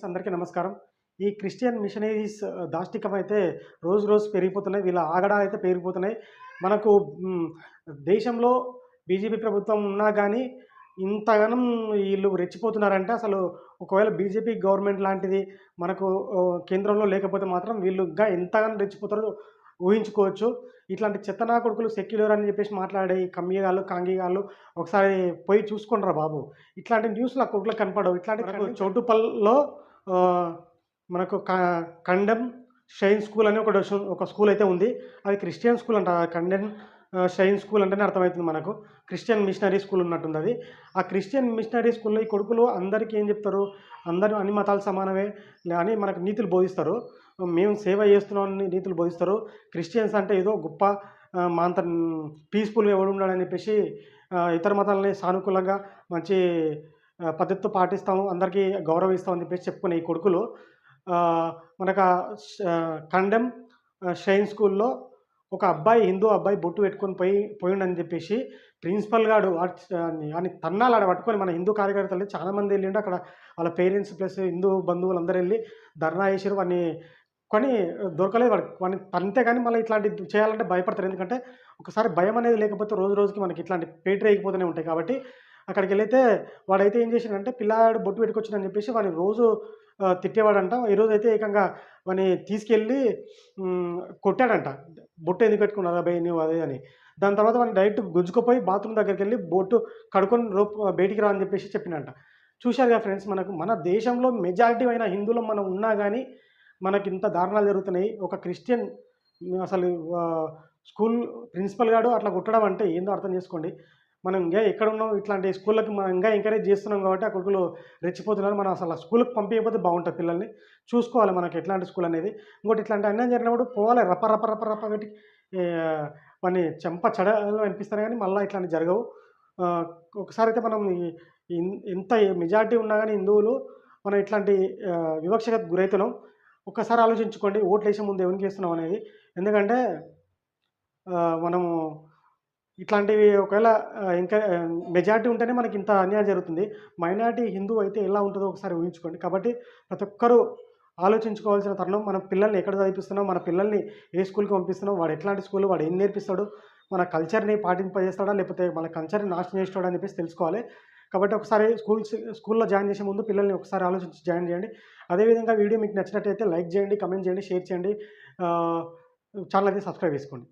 Friends అందరికీ నమస్కారం. ఈ క్రిస్టియన్ మిషనరీస్ దాష్టికం అయితే రోజు రోజు పెరిగిపోతున్నాయి. వీళ్ళ ఆగడాలు అయితే పెరిగిపోతున్నాయి. మనకు దేశంలో బీజేపీ ప్రభుత్వం ఉన్నా కానీ ఇంతగానం వీళ్ళు రెచ్చిపోతున్నారంటే అసలు ఒకవేళ బీజేపీ గవర్నమెంట్ లాంటిది మనకు కేంద్రంలో లేకపోతే మాత్రం వీళ్ళు ఇంకా ఎంతగానో రెచ్చిపోతారో ఊహించుకోవచ్చు. ఇట్లాంటి చెత్తనా కొడుకులు సెక్యులర్ అని చెప్పేసి మాట్లాడే కమ్మిగాళ్ళు కాంగిగాళ్ళు ఒకసారి పోయి చూసుకుంటారా బాబు. ఇట్లాంటి న్యూస్లు ఆ కొడుకులకు కనపడవు. ఇట్లాంటి మనకు చోటుపల్లో ఆ, మనకు కండెమ్ షైన్ స్కూల్ అని ఒక ఒక స్కూల్ అయితే ఉంది. అది క్రిస్టియన్ స్కూల్ అంట. కండెమ్ షైన్ స్కూల్ అంటేనే అర్థమవుతుంది మనకు. క్రిస్టియన్ మిషనరీ స్కూల్ ఉన్నట్టుంది అది ఆ క్రిస్టియన్ మిషనరీ స్కూల్లో ఈ కొడుకులు అందరికీ ఏం చెప్తారు? అందరూ అన్ని మతాలు సమానమే. అని మనకు నీతులు బోధిస్తారు. మేము సేవ చేస్తున్నాం అని నీతులు బోధిస్తారు. క్రిస్టియన్స్ అంటే ఏదో గొప్ప మా అంత పీస్ఫుల్గా ఎవడు ఉన్నాడని చెప్పేసి ఇతర మతాలని సానుకూలంగా మంచి పద్ధతితో పాటిస్తాము అందరికీ గౌరవిస్తాం అని చెప్పేసి చెప్పుకునే ఈ కొడుకులు. మనకు కండెం కండెమ్ షైన్ స్కూల్లో ఒక అబ్బాయి హిందూ అబ్బాయి బొట్టు పెట్టుకొని పోయి పోయిండని చెప్పేసి ప్రిన్సిపల్ గాడు అని తన్నాలు ఆడ పట్టుకొని మన హిందూ కార్యకర్తలు చాలామంది వెళ్ళిండు అక్కడ. వాళ్ళ పేరెంట్స్ ప్లస్ హిందూ బంధువులు అందరూ వెళ్ళి ధర్నా చేసారు వాడిని కానీ దొరకలేదు వాడు. వాడిని తంతే కానీ మళ్ళీ ఇట్లాంటి చేయాలంటే భయపడతారు. ఎందుకంటే ఒకసారి భయం అనేది లేకపోతే రోజు రోజుకి మనకి ఇట్లాంటి పేట ఉంటాయి కాబట్టి అక్కడికి వెళ్ళైతే వాడైతే ఏం చేసిండంటే పిల్లాడు బొట్టు పెట్టుకొచ్చిందని చెప్పేసి వాడిని రోజు తిట్టేవాడంట. ఈరోజు అయితే ఏకంగా వాడిని తీసుకెళ్ళి కొట్టాడంట. బొట్టు ఎందుకు పెట్టుకున్నారు అబ్బాయి నువ్వు అదే అని. దాని తర్వాత వాడిని డైరెక్ట్ గుంజుకుపోయి బాత్రూమ్ దగ్గరికి వెళ్ళి బొట్టు కడుకొని రోప్ బయటికి రా అని చెప్పేసి చెప్పినంట. చూశారుగా ఫ్రెండ్స్ మనకు మన దేశంలో మెజారిటీ అయిన హిందువులు మనం ఉన్నా కానీ మనకి ఇంత దారుణాలు జరుగుతున్నాయి. ఒక క్రిస్టియన్ అసలు స్కూల్ ప్రిన్సిపల్ గాడు అట్లా కొట్టడం అంటే ఏందో అర్థం చేసుకోండి. మనం ఇంకా ఎక్కడ ఉన్నాం? ఇట్లాంటి స్కూళ్ళకి మనం ఇంకా ఎంకరేజ్ చేస్తున్నాం కాబట్టి ఆ కొడుకులు రెచ్చిపోతున్నారు. మనం అసలు స్కూల్కి పంపించకపోతే బాగుంటుంది పిల్లల్ని. చూసుకోవాలి మనకి ఎట్లాంటి స్కూల్ అనేది. ఇంకోటి ఇట్లాంటి అన్యాయం జరిగినప్పుడు పోవాలి రప్ప రప రప్ప రప పెట్టి వాడిని చెంప చెడలు అనిపిస్తారు కానీ మళ్ళీ ఇట్లాంటి జరగవు. ఒకసారి అయితే మనం ఎంత మెజారిటీ ఉన్నా కానీ హిందువులు మనం ఇట్లాంటి వివక్షకు గురవుతున్నాం ఒక్కసారి ఆలోచించుకోండి. ఓట్లు వేసే ముందు ఎవరికి వేస్తున్నాం అనేది. ఎందుకంటే మనము ఇట్లాంటివి ఒకవేళ ఇంకా మెజారిటీ ఉంటేనే మనకి ఇంత అన్యాయం జరుగుతుంది. మైనారిటీ హిందూ అయితే ఎలా ఉంటుందో ఒకసారి ఊహించుకోండి. కాబట్టి ప్రతి ఒక్కరూ ఆలోచించుకోవాల్సిన తరుణం మన పిల్లల్ని ఎక్కడ చదివిస్తున్నాం మన పిల్లల్ని ఏ స్కూల్కి పంపిస్తున్నాం వాడు ఎట్లాంటి స్కూల్ వాడు ఏం నేర్పిస్తాడు మన కల్చర్ని పాటింపజేస్తాడా లేకపోతే మన కల్చర్ని నాశనం చేస్తాడా అని చెప్పేసి తెలుసుకోవాలి. కాబట్టి ఒకసారి స్కూల్స్ స్కూల్లో జాయిన్ చేసే ముందు పిల్లల్ని ఒకసారి ఆలోచించి జాయిన్ చేయండి. అదేవిధంగా వీడియో మీకు నచ్చినట్టయితే లైక్ చేయండి కమెంట్ చేయండి షేర్ చేయండి. ఛానల్ అయితే సబ్స్క్రైబ్ చేసుకోండి.